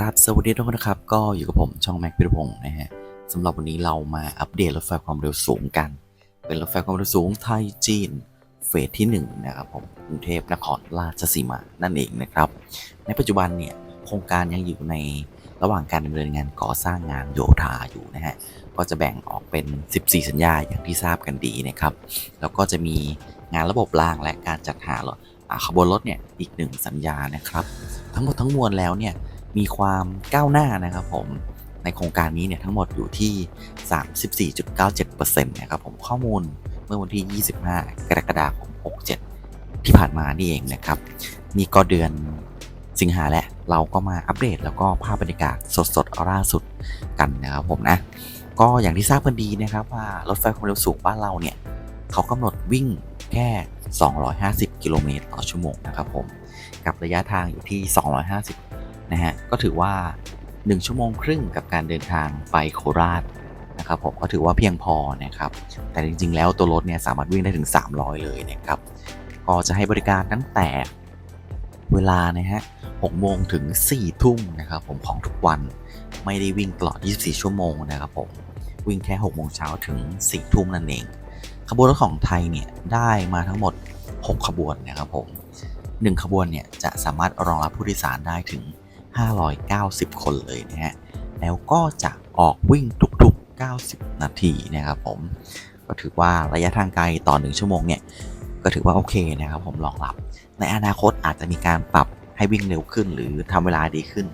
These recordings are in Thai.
กราบสวัสดีทุกคนนะครับ ก็อยู่กับผมช่องแม็กพิรพงศ์นะฮะสำหรับวันนี้เรามาอัปเดตรถไฟความเร็วสูงกัน เป็นรถไฟความเร็วสูงไทยจีน เฟสที่1นะครับผมกรุงเทพนครราชสีมานั่นเองนะครับ ในปัจจุบันเนี่ยโครงการยังอยู่ในระหว่างการดำเนินงานก่อสร้างงานโยธาอยู่นะฮะก็จะแบ่งออกเป็น 14 สัญญาอย่างที่ทราบกันดีนะครับแล้วก็จะมีงานระบบรางและการจัดหารถขบวนรถเนี่ยอีกหนึ่งสัญญานะครับ ทั้งหมดทั้งมวลแล้วเนี่ย มีความก้าวหน้านะครับผมในโครงการนี้เนี่ยทั้งหมดอยู่ที่ 34.97%นะครับผมข้อมูลเมื่อวันที่ 25 กรกฎาคม 67 ที่ผ่านมานี่เองนะครับนี่ก็เดือนสิงหาและเราก็มาอัปเดตแล้วก็ภาพบรรยากาศสดๆล่าสุดกันนะครับผมนะ ก็อย่างที่ทราบกันดีนะครับว่ารถไฟความเร็วสูงบ้านเราเนี่ยเขากำหนดวิ่งแค่ 250 กิโลเมตรต่อชั่วโมงนะครับผม กับระยะทางอยู่ที่ 250 นะฮะก็ถือว่า 1 ชั่วโมงครึ่งกับการเดินทางไปโคราชนะครับผมก็ถือว่าเพียงพอนะครับแต่จริง ๆ แล้วตัวรถเนี่ยสามารถวิ่งได้ถึง 300 เลยนะครับก็จะให้บริการตั้งแต่เวลานะฮะ6โมงถึง 4 ทุ่มนะครับผมของทุกวันไม่ได้วิ่งตลอด 24 ชั่วโมงนะครับผมวิ่งแค่ 6 โมงเช้าถึง 4 ทุ่มนั่นเอง ขบวนรถของไทยเนี่ยได้มาทั้งหมด 6 ขบวนนะครับผม 1 ขบวนเนี่ยจะสามารถรองรับผู้โดยสารได้ถึง 590 คนเลยนะฮะ แล้วก็จะออกวิ่งทุกๆ 90 นาทีนะครับผม ก็ถือว่าระยะทางไกลต่อ 1 ชั่วโมงเนี่ย ก็ถือว่าโอเคนะครับผมรองรับ ในอนาคตอาจจะมีการปรับให้วิ่งเร็วขึ้น หรือทำเวลาดีขึ้น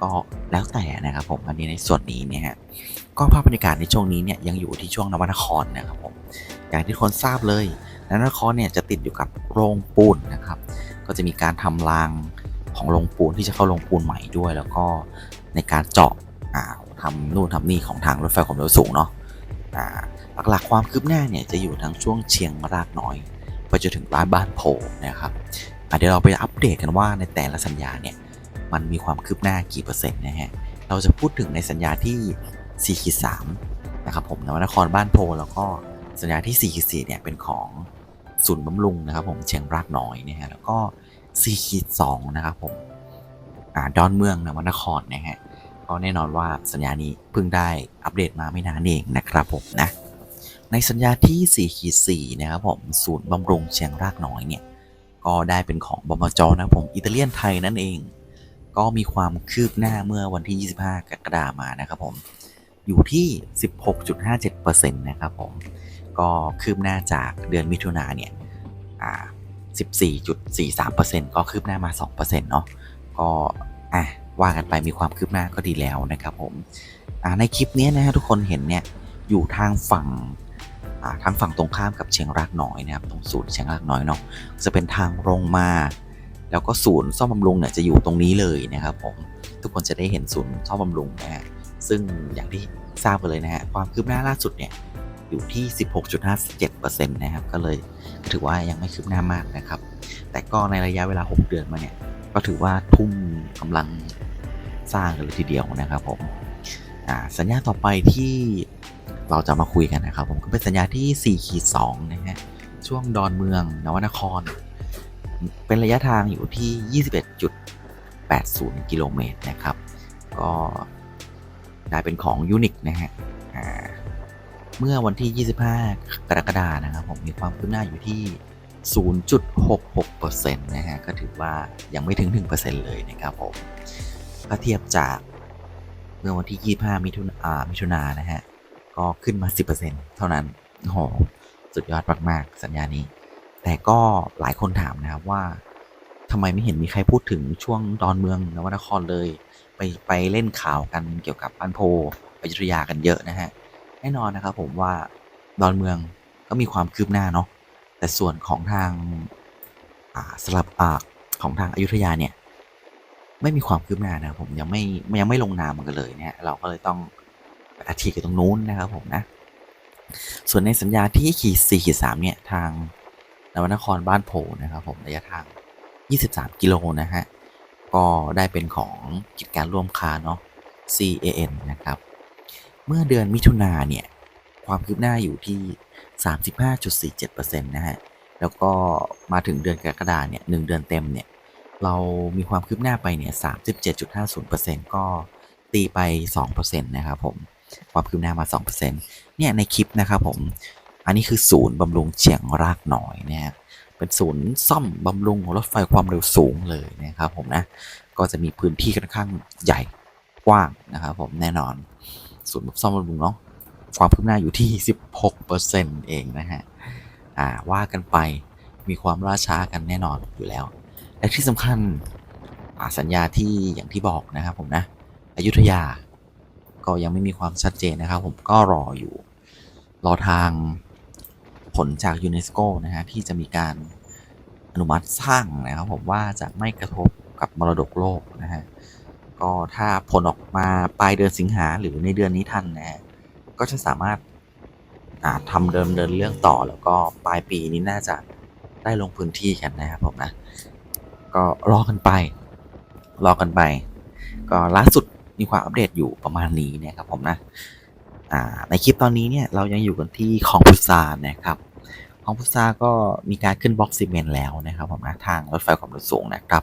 ก็แล้วแต่นะครับผม อันนี้ในส่วนนี้เนี่ยก็ภาพบรรยากาศในช่วงนี้เนี่ยยังอยู่ที่ช่วงนวนครนะครับผม อย่างที่คนทราบเลยนวนครเนี่ยจะติดอยู่กับโรงปูนนะครับ ก็จะมีการทำราง ของโรงปูนที่จะเข้าโรงปูนใหม่ด้วย แล้วก็ในการเจาะอ่าทำนู่นทำนี่ของทางรถไฟความเร็วสูงเนาะอ่าหลักๆความคืบหน้าเนี่ยจะอยู่ทั้งช่วงเชียงรากน้อยไปจนถึงร้านบ้านโพนะครับเดี๋ยวเราไปอัปเดตกันว่าในแต่ละสัญญาเนี่ยมันมีความคืบหน้ากี่เปอร์เซ็นต์นะฮะเราจะพูดถึงในสัญญาที่4ขีด3นะครับผมนวนครบ้านโพแล้วก็สัญญาที่4ขีด4เนี่ยเป็นของศูนย์บำรุงนะครับผมเชียงรากน้อยนะฮะแล้วก็ 4ขีด2นะครับผมอ่าดอนเมืองนวนครนะฮะก็แน่นอนว่าสัญญานี้เพิ่งได้อัปเดตมาไม่นานเองนะครับผมนะในสัญญาที่4ขีด4นะครับผมศูนย์บำรุงเชียงรากน้อยเนี่ยก็ได้เป็นของบมจนะผมอิตาเลียนไทยนั่นเอง ก็มีความคืบหน้าเมื่อวันที่ 25 กรกฎาคมมานะครับผมอยู่ที่ 16.57%นะครับผมก็คืบหน้าจากเดือนมิถุนาเนี่ยอ่า 14.43%ก็คืบหน้ามา 2%เนาะก็อะว่ากันไปมีความคืบหน้าก็ดีแล้วนะครับผมอ่าในคลิปนี้นะฮะทุกคนเห็นเนี่ยอยู่ทางฝั่งอ่าทางฝั่งตรงข้ามกับเชียงรากน้อยนะครับตรงศูนย์เชียงรากน้อยเนาะจะเป็นทางลงมา แล้วก็ศูนย์ซ่อมบำรุงเนี่ยจะอยู่ตรงนี้เลยนะครับผมทุกคนจะได้เห็นศูนย์ซ่อมบำรุงนะฮะซึ่งอย่างที่ทราบไปเลยนะฮะความคืบหน้าล่าสุดเนี่ย อยู่ที่ 16.57%นะครับก็เลยถือว่ายังไม่คืบหน้ามากนะครับ แต่ก็ในระยะเวลา 6 เดือนมาเนี่ย ก็ถือว่าทุ่มกำลังสร้างกันเลยทีเดียวนะครับผมอ่าสัญญาต่อไปที่เราจะมาคุยกันนะครับ ผมก็เป็นสัญญาที่4ขีด2นะฮะช่วงดอนเมืองนวนคร เป็นระยะทางอยู่ที่ 21.80 กิโลเมตรนะครับ ก็ได้เป็นของยูนิคนะฮะ เมื่อวันที่ 25 กรกฎาคมนะครับผมมีความคืบหน้าอยู่ที่ 0.66%นะฮะก็ถือว่ายังไม่ถึง 1%เลยนะครับผมถ้าเทียบจากเมื่อวันที่ 25 มิถุนามิถุนายนนะฮะก็ขึ้นมา 10%เท่านั้นโอ้โหสุดยอดมากๆสัญญานี้ แต่ก็หลายคนถามนะครับว่าทำไมไม่เห็นมีใครพูดถึงช่วงดอนเมืองนวนครเลย ไปไปเล่นข่าวกันเกี่ยวกับบ้านโพอยุธยากันเยอะนะฮะ แน่นอนนะครับผมว่าดอนเมืองก็มีความคืบหน้าเนาะแต่ส่วนของทางสลับอาของทางอายุธยาเนี่ย ไม่มีความคืบหน้านะครับผมยังไม่ยังไม่ลงนามกันเลยเนี่ยเราก็เลยต้องอาทิกันตรงนู้นนะครับผมนะ ส่วนในสัญญาที่ขีด4ขีด3เนี่ยทางนวนครบ้านโพนะครับผมระยะทาง 23 กิโลนะฮะ ก็ได้เป็นของกิจการร่วมค้าเนาะ CAN นะครับ เมื่อเดือนมิถุนาเนี่ย ความคืบหน้าอยู่ที่ 35.47%นะฮะ แล้วก็มาถึงเดือนกรกฎาเนี่ยหนึ่งเดือนเต็มเนี่ย เรามีความคืบหน้าไปเนี่ย37.50%ก็ตีไป 2%นะครับผม ความคืบหน้ามา 2%เนี่ยในคลิปนะครับผม อันนี้คือศูนย์บำรุงเชียงรากหน่อยนะฮะเป็นศูนย์ซ่อมบำรุงรถไฟความเร็วสูงเลยนะครับผมนะ ก็จะมีพื้นที่ค่อนข้างใหญ่กว้างนะครับผมแน่นอน ศูนย์ซ่อมบำรุงเนาะความคืบหน้าอยู่ที่ 16%เองนะฮะอ่าว่ากันไปมีความล่าช้ากันแน่นอนอยู่แล้ว และที่สำคัญสัญญาที่อย่างที่บอกนะครับผมนะอยุธยาก็ยังไม่มีความชัดเจนนะครับ ผมก็รออยู่ รอทางผลจากยูเนสโกนะฮะที่จะมีการอนุมัติสร้างนะครับผมว่าจะไม่กระทบกับมรดกโลกนะฮะ ก็ถ้าผลออกมาปลายเดือนสิงหาหรือในเดือนนี้ทันนะก็จะสามารถาทำเดิมเดินเรื่องต่อแล้วก็ปลายปีนี้น่าจะได้ลงพื้นที่กันนะครับผมนะ ก็รอกันไป รอกันไป ก็ล่าสุดมีความอัปเดตอยู่ประมาณนี้เนะครับผมนะในคลิปตอนนี้เนี่ยเรายังอยู่กันที่ของพุทรานะครับ ของพุทราก็มีการขึ้นบล็อกซีเมนต์แล้วนะครับผมนะทางรถไฟความเร็วสูงนะครับ